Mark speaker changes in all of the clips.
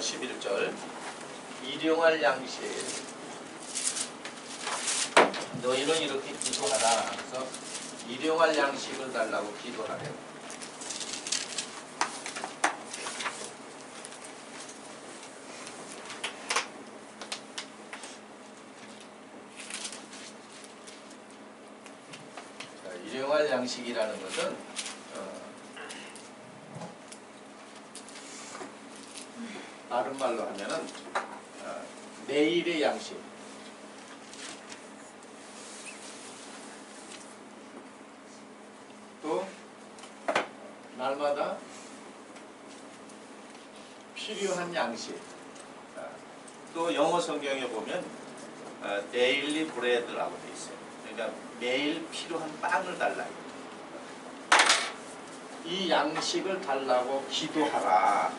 Speaker 1: 11절. 일용할 양식 너희는 이렇게 기도하라. 그래서 일용할 양식을 달라고 기도하래요 자, 일용할 양식이라는 것은 어, 다른 말로 하면은 어, 내일의 양식 또 날마다 필요한 양식 아, 또 영어 성경에 보면 어, 데일리 브레드라고 돼 있어요. 그러니까 매일 필요한 빵을 달라. 이 양식을 달라고 기도하라.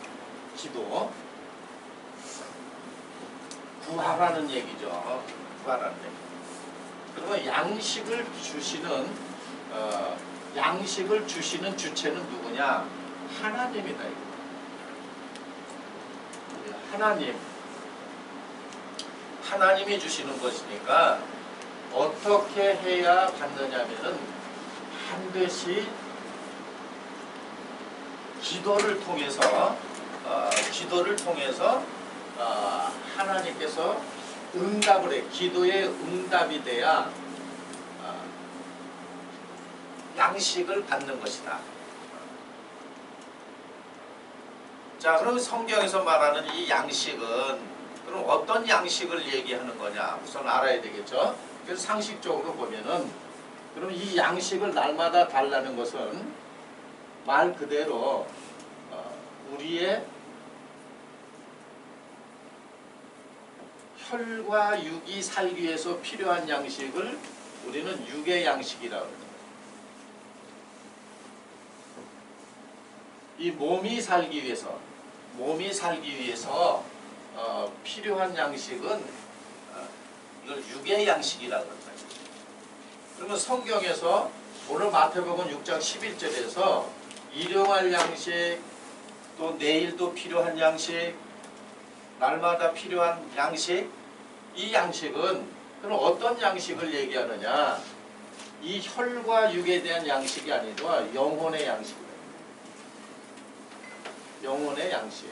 Speaker 1: 기도. 구하라는 얘기죠. 구하라는 얘기. 그러면 양식을 주시는 어, 양식을 주시는 주체는 누구냐? 하나님이다. 이거. 하나님. 하나님이 주시는 것이니까 어떻게 해야 받느냐면은 반드시 기도를 통해서 어, 기도를 통해서 어, 하나님께서 응답을 해 기도의 응답이 돼야 어, 양식을 받는 것이다. 자, 그럼 성경에서 말하는 이 양식은 그럼 어떤 양식을 얘기하는 거냐? 우선 알아야 되겠죠. 그래서 상식적으로 보면은 그럼 이 양식을 날마다 달라는 것은 말 그대로 어, 우리의 혈과 육이 살기 위해서 필요한 양식을 우리는 육의 양식이라고 합니다. 이 몸이 살기 위해서 몸이 살기 위해서 어, 필요한 양식은 어, 이걸 육의 양식이라고 합니다. 그러면 성경에서 오늘 마태복음 6장 11절에서 일용할 양식 또 내일도 필요한 양식 날마다 필요한 양식 이 양식은 그럼 어떤 양식을 얘기하느냐? 이 혈과 육에 대한 양식이 아니라 영혼의 양식이다. 영혼의 양식.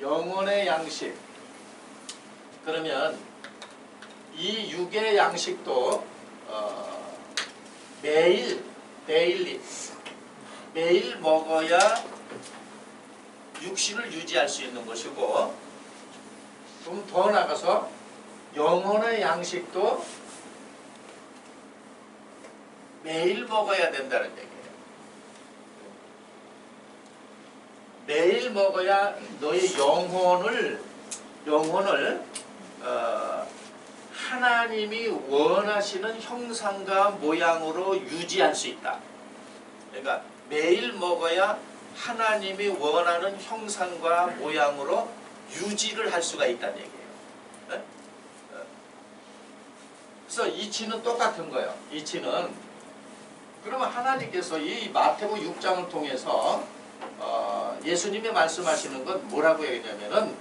Speaker 1: 영혼의 양식. 그러면 이 육의 양식도 어, 매일 데일리 매일 먹어야 육신을 유지할 수 있는 것이고 좀 더 나가서 영혼의 양식도 매일 먹어야 된다는 얘기예요. 매일 먹어야 너의 영혼을 영혼을 어, 하나님이 원하시는 형상과 모양으로 유지할 수 있다. 그러니까 매일 먹어야 하나님이 원하는 형상과 모양으로 유지를 할 수가 있다는 얘기예요. 네? 어. 그래서 이치는 똑같은 거예요. 이치는 그러면 하나님께서 이 마태복음 6장을 통해서 어, 예수님이 말씀하시는 건 뭐라고 얘기냐면은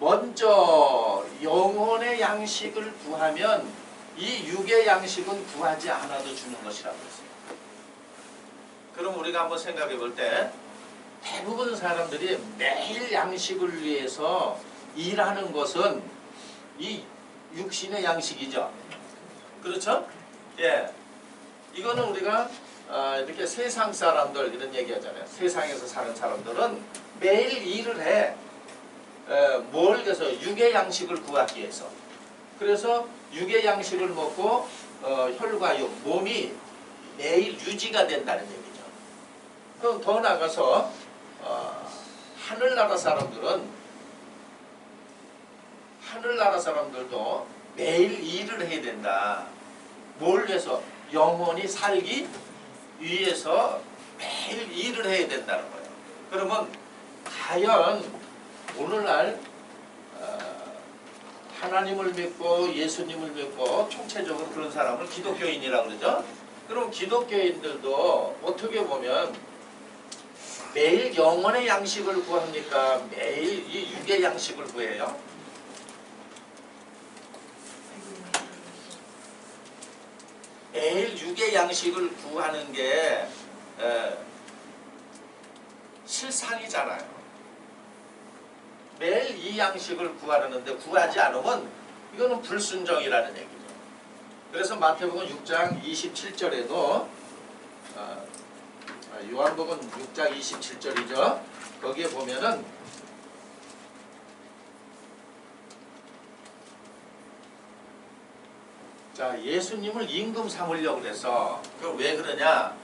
Speaker 1: 먼저 영혼의 양식을 구하면 이 육의 양식은 구하지 않아도 주는 것이라고 했어요. 그럼 우리가 한번 생각해 볼 때 대부분 사람들이 매일 양식을 위해서 일하는 것은 이 육신의 양식이죠. 그렇죠? 예. 이거는 우리가 어, 이렇게 세상 사람들 이런 얘기하잖아요. 세상에서 사는 사람들은 매일 일을 해. 에, 뭘 위해서 육의 양식을 구하기 위해서. 그래서 육의 양식을 먹고 어, 혈과 육, 몸이 매일 유지가 된다는 얘기죠. 그럼 더 나가서 어, 하늘나라 사람들은 하늘나라 사람들도 매일 일을 해야 된다. 뭘 위해서? 영혼이 살기 위해서 매일 일을 해야 된다는 거예요. 그러면 과연 오늘날 어, 하나님을 믿고 예수님을 믿고 총체적으로 그런 사람을 기독교인이라고 그러죠. 그럼 기독교인들도 어떻게 보면 매일 영혼의 양식을 구합니까? 매일 이 육의 양식을 구해요? 매일 육의 양식을 구하는 게 에, 실상이잖아요. 매일 이 양식을 구하려는데 구하지 않으면 이거는 불순종이라는 얘기죠. 그래서 마태복음 6장 27절에도 어, 요한복음 6장 27절이죠. 거기에 보면은 자 예수님을 임금 삼으려고 그래서 그왜 그러냐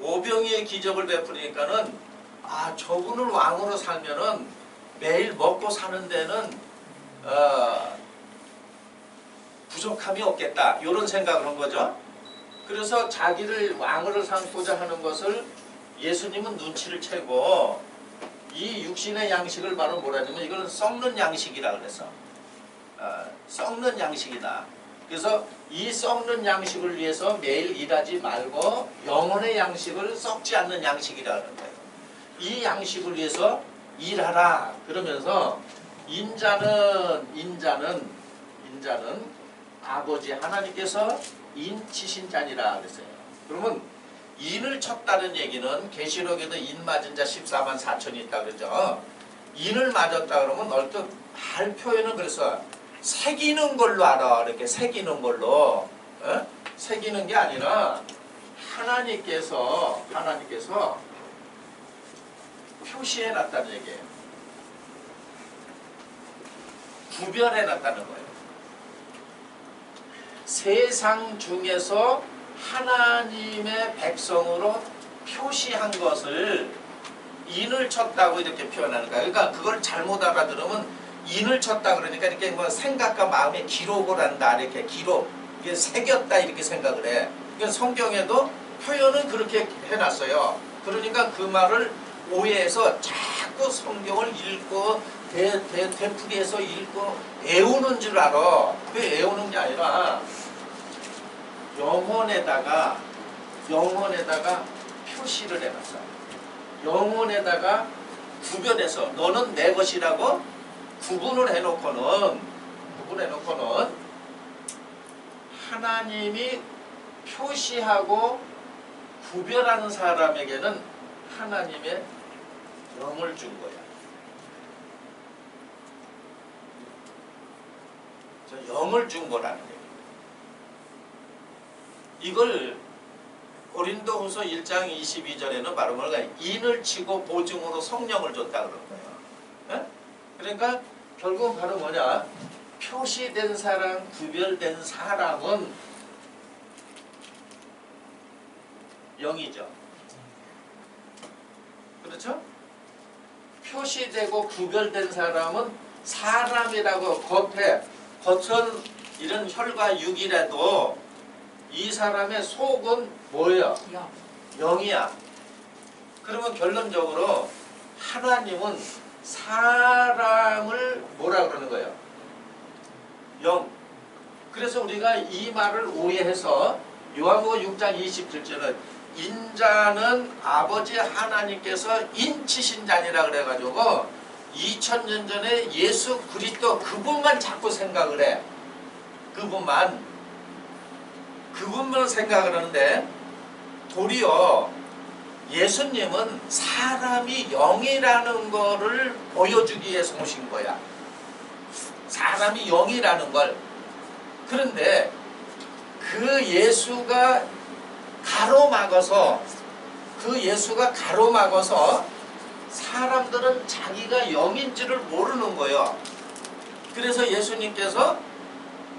Speaker 1: 오병이의 기적을 베푸니까는 아 저분을 왕으로 살면은 매일 먹고 사는 데는 어, 부족함이 없겠다 이런 생각을 한 거죠. 그래서 자기를 왕으로 삼고자 하는 것을 예수님은 눈치를 채고 이 육신의 양식을 바로 뭐라 하냐면 이거는 썩는 양식이라 그래서 어, 썩는 양식이다. 그래서 이 썩는 양식을 위해서 매일 일하지 말고 영혼의 양식을 썩지 않는 양식이라는 거예요. 이 양식을 위해서 일하라 그러면서 인자는 인자는 인자는 아버지 하나님께서 인치신 자니라 그랬어요. 그러면 인을 쳤다는 얘기는 계시록에도 인 맞은 자 14만 4천이 있다 그러죠. 인을 맞았다 그러면 얼뜻 할 표현은 그래서 새기는 걸로 알아. 이렇게 새기는 걸로. 어? 새기는 게 아니라 하나님께서 하나님께서 표시해 놨다는 얘기예요. 구별해 놨다는 거예요. 세상 중에서 하나님의 백성으로 표시한 것을 인을 쳤다고 이렇게 표현하는 거야. 그러니까 그걸 잘못 알아들으면 인을 쳤다 그러니까 이렇게 뭐 생각과 마음에 기록을 한다 이렇게 기록 이게 새겼다 이렇게 생각을 해. 그러니까 성경에도 표현은 그렇게 해놨어요. 그러니까 그 말을 오해해서 자꾸 성경을 읽고 대, 대, 되풀이 해서 읽고 애우는 줄 알아. 그 애우는 게 아니라 영혼에다가 영혼에다가 표시를 해놨어. 영혼에다가 구별해서 너는 내 것이라고 구분을 해놓고는 구분해놓고는 하나님이 표시하고 구별하는 사람에게는 하나님의 영을 준 거야. 저 영을 준 거라는 거예요. 이걸 고린도후서 1장 22절에는 바로 뭐가 인을 치고 보증으로 성령을 줬다 그런 거예요. 예? 그러니까 결국은 바로 뭐냐? 표시된 사람, 구별된 사람은 영이죠. 그렇죠? 표시되고 구별된 사람은 사람이라고 겉에 겉은 이런 혈과 육이라도 이 사람의 속은 뭐예요?
Speaker 2: 영.
Speaker 1: 영이야. 그러면 결론적으로 하나님은 사람을 뭐라 그러는 거예요? 영. 그래서 우리가 이 말을 오해해서 요한복음 6장 27절은 인자는 아버지 하나님께서 인치신 자니라 그래가지고 2000년 전에 예수 그리스도 그분만 자꾸 생각을 해. 그분만. 그분만 생각을 하는데 도리어 예수님은 사람이 영이라는 거를 보여주기 위해서 오신 거야. 사람이 영이라는 걸. 그런데 그 예수가 가로막아서 그 예수가 가로막아서 사람들은 자기가 영인 지를 모르는 거예요. 그래서 예수님께서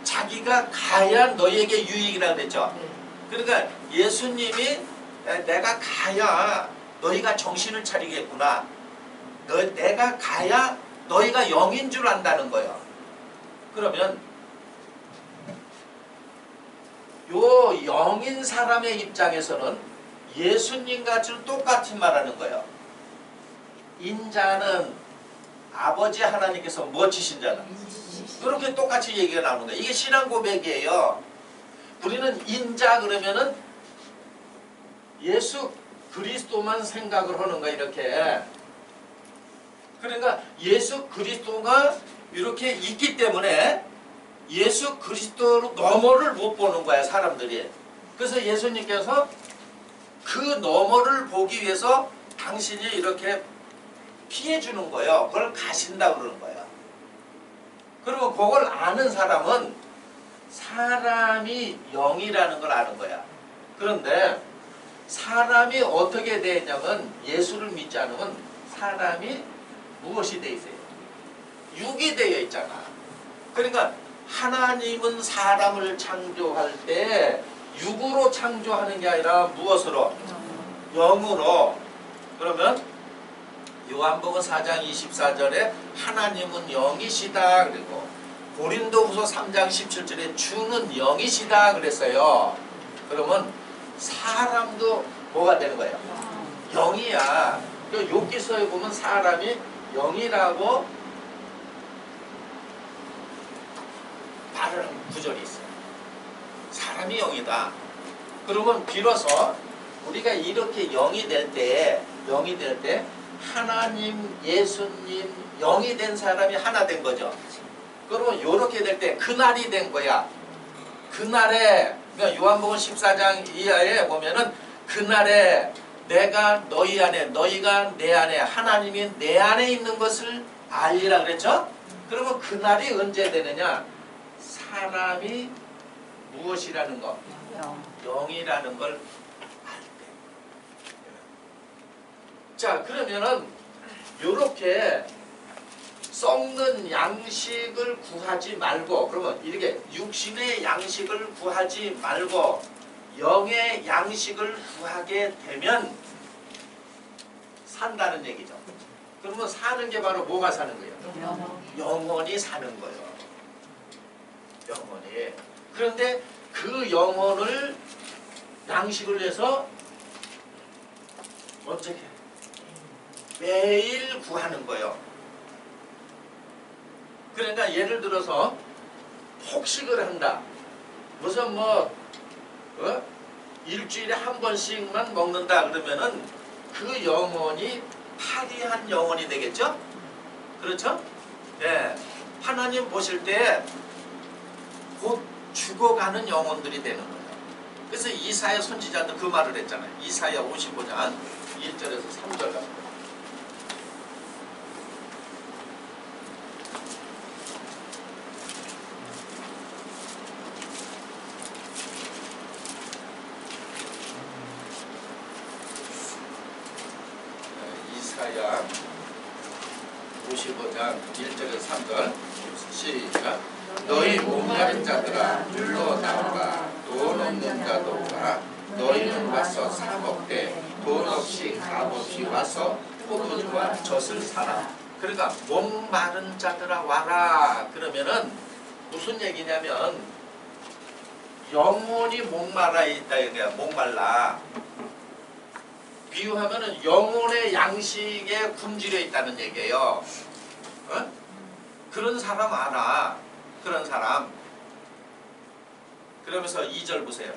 Speaker 1: 자기가 가야 너에게 유익이라고 그랬죠.
Speaker 2: 네.
Speaker 1: 그러니까 예수님이 에, 내가 가야 너희가 정신을 차리겠구나. 너, 내가 가야 너희가 영인 줄 안다는 거예요. 그러면 요 영인 사람의 입장에서는 예수님과 똑같은 말하는 거예요. 인자는 아버지 하나님께서 뭐 지신 자다. 그렇게 똑같이 얘기가 나오는 거예요. 이게 신앙 고백이에요. 우리는 인자 그러면은 예수 그리스도만 생각을 하는 거야 이렇게. 그러니까 예수 그리스도가 이렇게 있기 때문에 예수 그리스도 너머를 못 보는 거야 사람들이. 그래서 예수님께서 그 너머를 보기 위해서 당신이 이렇게 피해 주는 거예요. 그걸 가신다 그러는 거예요. 그리고 그걸 아는 사람은 사람이 영이라는 걸 아는 거야. 그런데 사람이 어떻게 되냐면 예수를 믿지 않으면 사람이 무엇이 돼 있어요? 육이 되어 있잖아. 그러니까 하나님은 사람을 창조할 때 육으로 창조하는 게 아니라 무엇으로? 영으로. 그러면 요한복음 4장 24절에 하나님은 영이시다 그리고 고린도후서 3장 17절에 주는 영이시다 그랬어요. 그러면 사람도 뭐가 되는 거예요? 영이야. 그 욥기서에 보면 사람이 영이라고 말하는 구절이 있어요. 사람이 영이다. 그러면 비로소 우리가 이렇게 영이 될 때, 영이 될 때 하나님, 예수님, 영이 된 사람이 하나 된 거죠. 그러면 이렇게 될 때 그날이 된 거야. 그날에 그러니까 요한복음 14장 이하에 보면은 그날에 내가 너희 안에 너희가 내 안에 하나님이 내 안에 있는 것을 알리라 그랬죠? 그러면 그날이 언제 되느냐? 사람이 무엇이라는 거? 영이라는 걸 알 때. 자, 그러면은 요렇게 썩는 양식을 구하지 말고 그러면 이렇게 육신의 양식을 구하지 말고 영의 양식을 구하게 되면 산다는 얘기죠. 그러면 사는 게 바로 뭐가 사는 거예요? 영원히 사는 거예요. 영원히. 그런데 그 영혼을 양식을 해서 어떻게 매일 구하는 거예요. 그러니까 예를 들어서 폭식을 한다. 무슨 뭐 어? 일주일에 한 번씩만 먹는다 그러면은 그 영혼이 파리한 영혼이 되겠죠? 그렇죠? 예. 하나님 보실 때 곧 죽어가는 영혼들이 되는 거예요. 그래서 이사야 선지자도 그 말을 했잖아요. 이사야 55장 1절에서 3절 갑니 이사야 55장 1절에서 3절. 시작. 너희 목마른 자들아 물러 나오라. 돈 없는 자도 오라. 너희는 와서 사 먹되 돈 없이 값 없이 와서 포도주와 젖을 사라. 그러니까 목마른 자들아 와라. 그러면은 무슨 얘기냐면 영혼이 목말라 있다 이거야. 목말라 비유하면은 영혼의 양식에 굶주려 있다는 얘기예요. 어? 그런 사람 많아. 그런 사람. 그러면서 2절 보세요.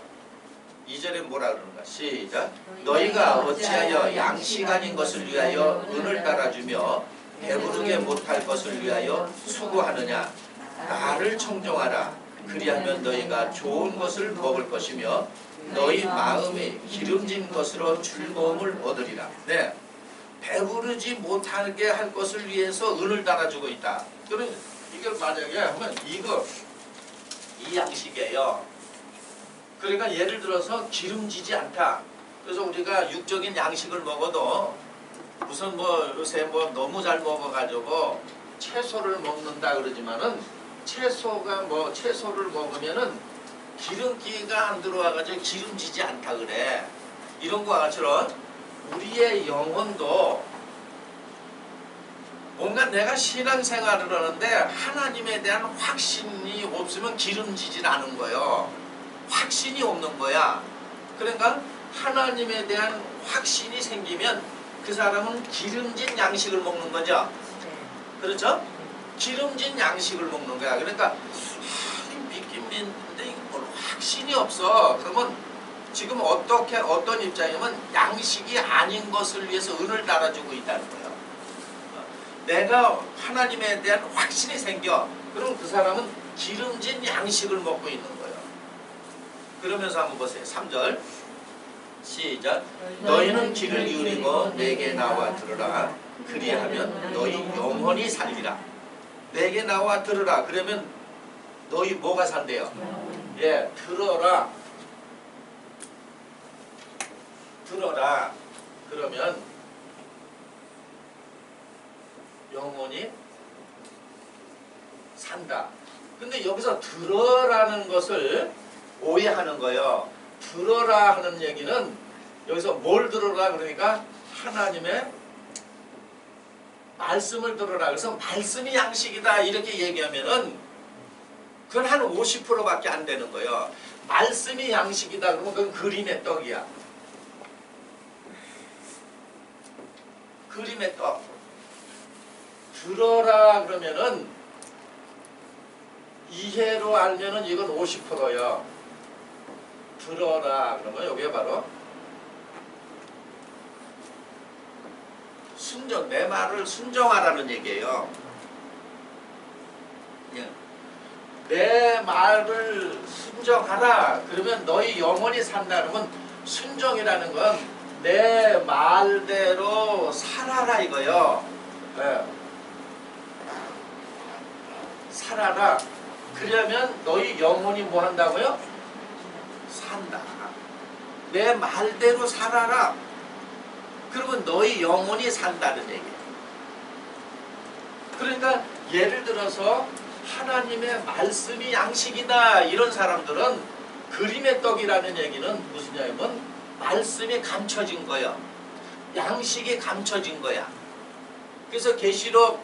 Speaker 1: 2절에 뭐라 그러는가? 시작. 너희가 어찌하여 양식 아닌 것을 위하여 은을 따라주며 배부르게 못할 것을 위하여 수고하느냐? 나를 청종하라. 그리하면 너희가 좋은 것을 먹을 것이며 너희 마음이 기름진 것으로 즐거움을 얻으리라. 네. 배부르지 못하게 할 것을 위해서 은을 달아주고 있다. 그럼 이걸 만약에 하면 이거 이 양식이에요. 그러니까 예를 들어서 기름지지 않다. 그래서 우리가 육적인 양식을 먹어도 무슨 뭐 요새 뭐 너무 잘 먹어가지고 채소를 먹는다 그러지만은 채소가 뭐 채소를 먹으면은 기름기가 안 들어와가지고 기름지지 않다 그래. 이런 거와 같이로 우리의 영혼도 뭔가 내가 신앙생활을 하는데 하나님에 대한 확신이 없으면 기름지질 않은 거예요. 확신이 없는 거야. 그러니까 하나님에 대한 확신이 생기면 그 사람은 기름진 양식을 먹는 거죠. 그렇죠? 기름진 양식을 먹는 거야. 그러니까 하, 믿긴 믿는데 이거 뭘 확신이 없어. 그러면 지금 어떻게 어떤 입장이면 양식이 아닌 것을 위해서 은을 달아주고 있다는 거예요. 어, 내가 하나님에 대한 확신이 생겨. 그럼 그 사람은 기름진 양식을 먹고 있는 거예요. 그러면서 한번 보세요. 3절 시작 너희는 귀를 기울이고 내게 나와 들으라 그리하면 너희 영원히 살리라 내게 나와 들으라 그러면 너희 뭐가 산대요? 예 들어라. 들어라. 그러면 영원히 산다. 근데 여기서 들어라는 것을 오해하는 거예요. 들어라 하는 얘기는 여기서 뭘 들어라 그러니까 하나님의 말씀을 들어라. 그래서 말씀이 양식이다. 이렇게 얘기하면은 그건 한 50%밖에 안 되는 거예요. 말씀이 양식이다 그러면 그건 그림의 떡이야. 그림의 떡. 들어라 그러면은 이해로 알면은 이건 50%요. 들어라 그러면 여기에 바로 순정 내 말을 순정하라는 얘기예요. 예. 내 말을 순정하라 그러면 너희 영원히 산다 그러면 순정이라는 건 내 말대로 살아라 이거요. 예. 살아라. 그러면 너희 영혼이 뭐 한다고요? 산다. 내 말대로 살아라. 그러면 너희 영혼이 산다는 얘기예요. 그러니까 예를 들어서 하나님의 말씀이 양식이다 이런 사람들은 그림의 떡이라는 얘기는 무슨 얘기냐면 말씀이 감춰진 거야. 양식이 감춰진 거야. 그래서 계시록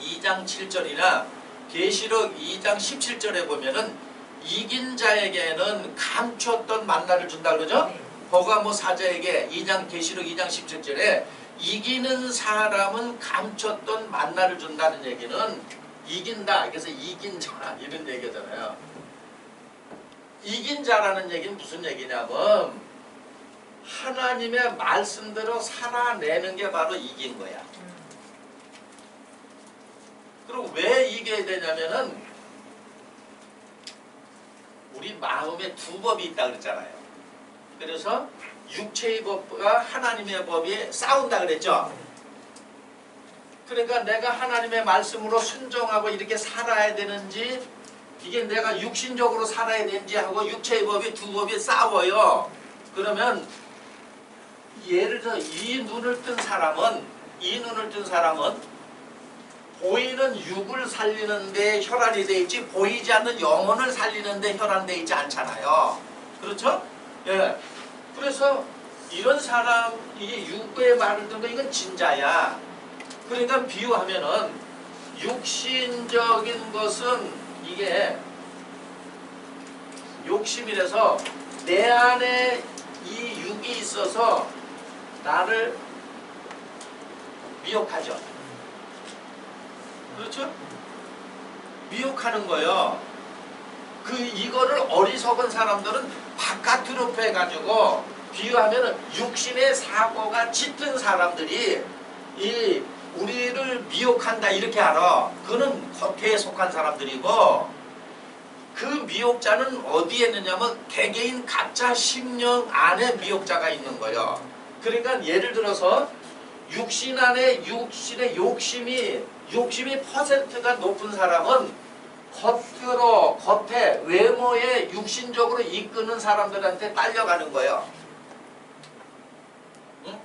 Speaker 1: 2장 7절이나 계시록 2장 17절에 보면은 이긴 자에게는 감췄던 만나를 준다 그러죠? 버가모 사자에게 2장 계시록 2장 17절에 이기는 사람은 감췄던 만나를 준다는 얘기는 이긴다. 그래서 이긴 자 이런 얘기잖아요. 이긴 자라는 얘기는 무슨 얘기냐면 하나님의 말씀대로 살아내는 게 바로 이긴 거야. 그리고 왜 이겨야 되냐면은 우리 마음에 두 법이 있다 그랬잖아요. 그래서 육체의 법과 하나님의 법이 싸운다 그랬죠. 그러니까 내가 하나님의 말씀으로 순종하고 이렇게 살아야 되는지 이게 내가 육신적으로 살아야 되는지 하고 육체의 법이 두 법이 싸워요. 그러면 예를 들어 이 눈을 뜬 사람은 이 눈을 뜬 사람은 보이는 육을 살리는데 혈안이 돼 있지 보이지 않는 영혼을 살리는데 혈안돼 있지 않잖아요. 그렇죠? 예. 그래서 이런 사람 이게 육의 말을 듣는 거 이건 진짜야. 그러니까 비유하면은 육신적인 것은 이게 욕심이라서 내 안에 이 육이 있어서 나를 미혹하죠. 그렇죠? 미혹하는 거예요. 그 이거를 어리석은 사람들은 바깥으로 빼가지고 비유하면 은 육신의 사고가 짙은 사람들이 이 우리를 미혹한다 이렇게 알아. 그는 겉에 속한 사람들이고 그 미혹자는 어디에 있느냐면 개개인 가짜 심령 안에 미혹자가 있는 거예요. 그러니까 예를 들어서 육신 안에 육신의 욕심이 욕심이 퍼센트가 높은 사람은 겉으로 겉에 외모에 육신적으로 이끄는 사람들한테 딸려가는 거예요. 응?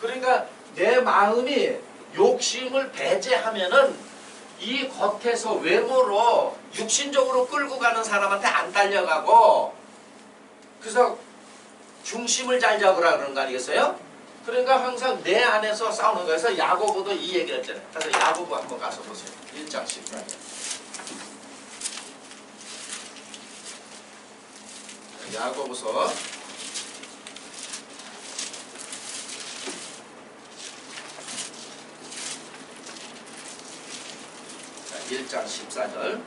Speaker 1: 그러니까 내 마음이 욕심을 배제하면은 이 겉에서 외모로 육신적으로 끌고 가는 사람한테 안 딸려가고 그래서 중심을 잘 잡으라 그러는 거 아니겠어요? 그러니까 항상 내 안에서 싸우는 거에서 야고보도 이 얘기를 했잖아요. 그래서 야고보 한번 가서 보세요. 1장 14절. 야고보서 1장 14절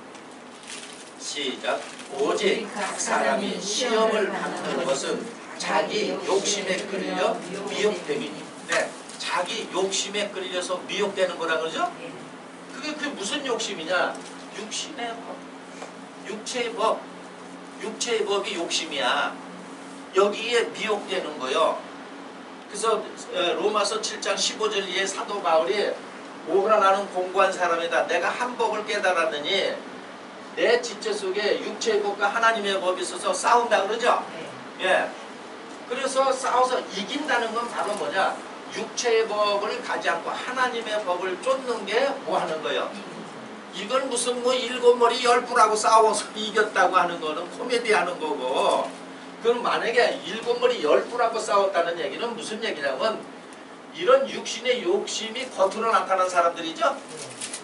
Speaker 1: 시작 오직 각 사람이 시험을 받는 것은 자기 욕심에 끌려 미혹됨이니. 네, 자기 욕심에 끌려서 미혹되는 거라 그러죠? 그게 그게 무슨 욕심이냐? 육신의 법, 육체의 법, 육체의 법이 욕심이야. 여기에 미혹되는 거요. 그래서 에, 로마서 7장 15절 이에 사도 바울이 오그라 나는 공고한 사람이다. 내가 한 법을 깨달았느니 내 지체 속에 육체의 법과 하나님의 법이 있어서 싸운다 그러죠? 예. 그래서 싸워서 이긴다는 건 바로 뭐냐? 육체의 법을 가지 않고 하나님의 법을 쫓는 게 뭐 하는 거예요? 이건 무슨 뭐 일곱 머리 열 뿔하고 싸워서 이겼다고 하는 거는 코미디 하는 거고 그럼 만약에 일곱 머리 열 뿔하고 싸웠다는 얘기는 무슨 얘기냐면 이런 육신의 욕심이 겉으로 나타난 사람들이죠.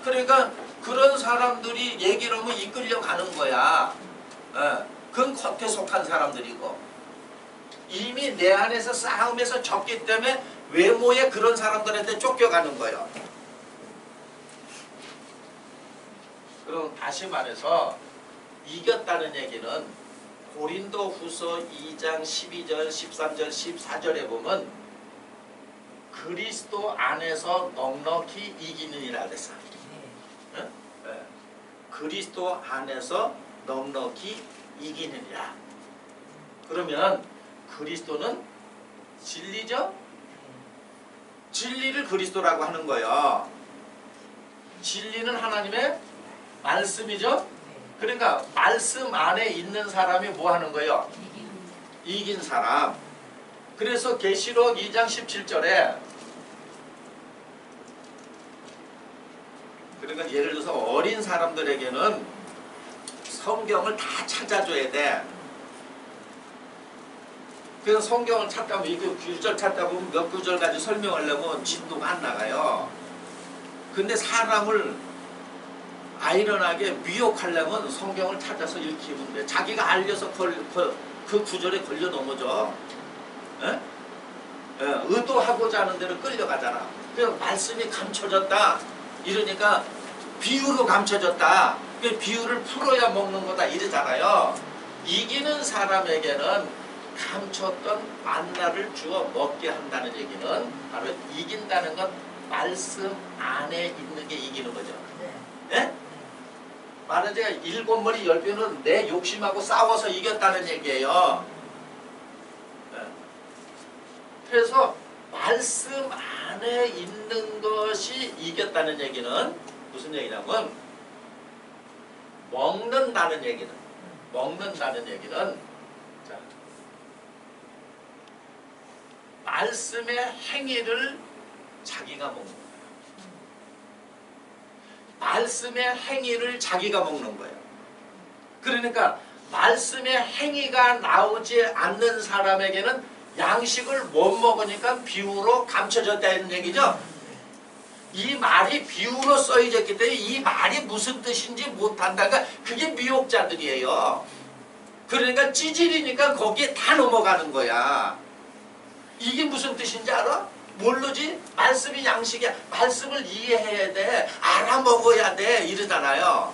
Speaker 1: 그러니까 그런 사람들이 얘기를 하면 이끌려 가는 거야. 예, 그건 겉에 속한 사람들이고 이미 내 안에서 싸움에서 졌기 때문에 외모에 그런 사람들한테 쫓겨가는 거예요. 그럼 다시 말해서 이겼다는 얘기는 고린도 후서 2장 12절, 13절, 14절에 보면 그리스도 안에서 넉넉히 이기느니라 그랬어. 응? 네. 그리스도 안에서 넉넉히 이기느니라. 그러면 그리스도는 진리죠? 진리를 그리스도라고 하는 거예요. 진리는 하나님의 말씀이죠? 그러니까 말씀 안에 있는 사람이 뭐 하는 거예요? 이긴 사람. 그래서 계시록 2장 17절에 그러니까 예를 들어서 어린 사람들에게는 성경을 다 찾아줘야 돼. 그래서 성경을 찾다 보면 이거 구절 찾다 보면 몇 구절까지 설명하려면 진도가 안 나가요. 근데 사람을 아이러나게 미혹하려면 성경을 찾아서 읽히면 돼. 자기가 알려서 걸, 그, 그 구절에 걸려 넘어져. 예? 예, 의도하고자 하는 대로 끌려가잖아. 그래서 말씀이 감춰졌다. 이러니까 비유로 감춰졌다. 그 비유를 풀어야 먹는 거다. 이러잖아요. 이기는 사람에게는 감췄던 만나를 주어 먹게 한다는 얘기는 바로 이긴다는 건 말씀 안에 있는 게 이기는 거죠. 예? 말은 제가 일곱 머리 열 배는 내 욕심하고 싸워서 이겼다는 얘기예요. 예. 그래서 말씀 안에 있는 것이 이겼다는 얘기는 무슨 얘기냐면 먹는다는 얘기는 먹는다는 얘기는 자, 말씀의 행위를 자기가 먹는 거예요. 말씀의 행위를 자기가 먹는 거예요. 그러니까 말씀의 행위가 나오지 않는 사람에게는 양식을 못 먹으니까 비유로 감춰졌다는 얘기죠. 이 말이 비유로 써있기 때문에 이 말이 무슨 뜻인지 못한다가 그게 미혹자들이에요. 그러니까 찌질이니까 거기에 다 넘어가는 거야. 이게 무슨 뜻인지 알아? 모르지? 말씀이 양식이야. 말씀을 이해해야 돼. 알아먹어야 돼. 이러잖아요.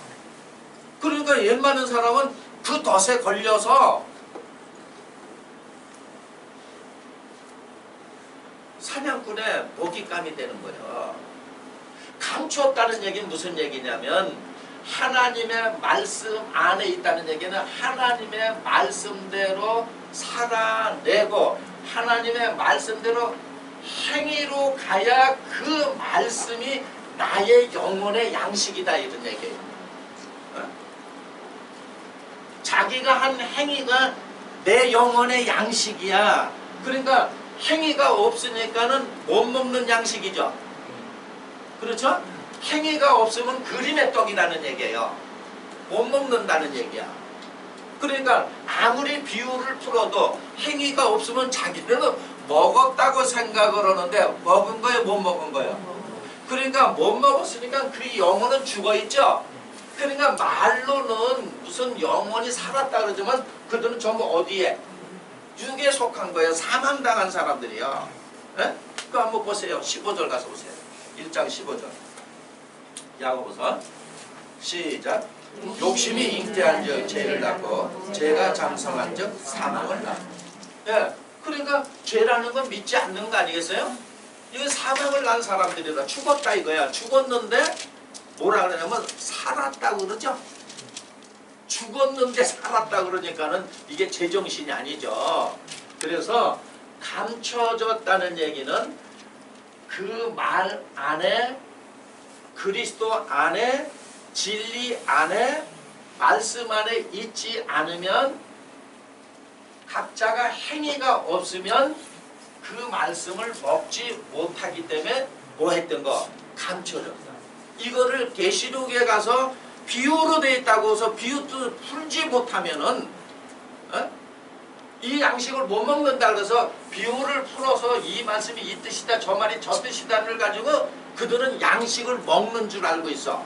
Speaker 1: 그러니까 옛 많은 사람은 그 덫에 걸려서 사냥꾼의 먹잇감이 되는 거예요. 감추었다는 얘기는 무슨 얘기냐면 하나님의 말씀 안에 있다는 얘기는 하나님의 말씀대로 살아내고 하나님의 말씀대로 행위로 가야 그 말씀이 나의 영혼의 양식이다 이런 얘기예요. 어? 자기가 한 행위가 내 영혼의 양식이야. 그러니까 행위가 없으니까는 못 먹는 양식이죠. 그렇죠? 행위가 없으면 그림의 떡이라는 얘기예요. 못 먹는다는 얘기야. 그러니까 아무리 비유를 풀어도 행위가 없으면 자기는 먹었다고 생각을 하는데 먹은 거예요, 못 먹은 거예요. 그러니까 못 먹었으니까 그 영혼은 죽어 있죠. 그러니까 말로는 무슨 영혼이 살았다 그러지만 그들은 전부 어디에 육에 속한 거예요. 사망당한 사람들이요. 예? 그 한번 보세요. 15절 가서 보세요. 1장 15절. 야고보서 시작. 욕심이 잉태한 적 죄를 낳고 죄가 장성한 적 사망을 낳고 예, 그러니까 죄라는 건 믿지 않는 거 아니겠어요? 이거 사망을 낳은 사람들이다 죽었다 이거야 죽었는데 뭐라 그러냐면 살았다고 그러죠 죽었는데 살았다 그러니까는 이게 제정신이 아니죠 그래서 감춰졌다는 얘기는 그 말 안에 그리스도 안에 진리 안에 말씀 안에 있지 않으면 각자가 행위가 없으면 그 말씀을 먹지 못하기 때문에 뭐 했던 거 감춰졌다. 이거를 계시록에 가서 비유로 돼 있다고 해서 비유도 풀지 못하면은 어? 이 양식을 못 먹는다 그래서 비유를 풀어서 이 말씀이 이 뜻이다 저 말이 저 뜻이다를 가지고 그들은 양식을 먹는 줄 알고 있어.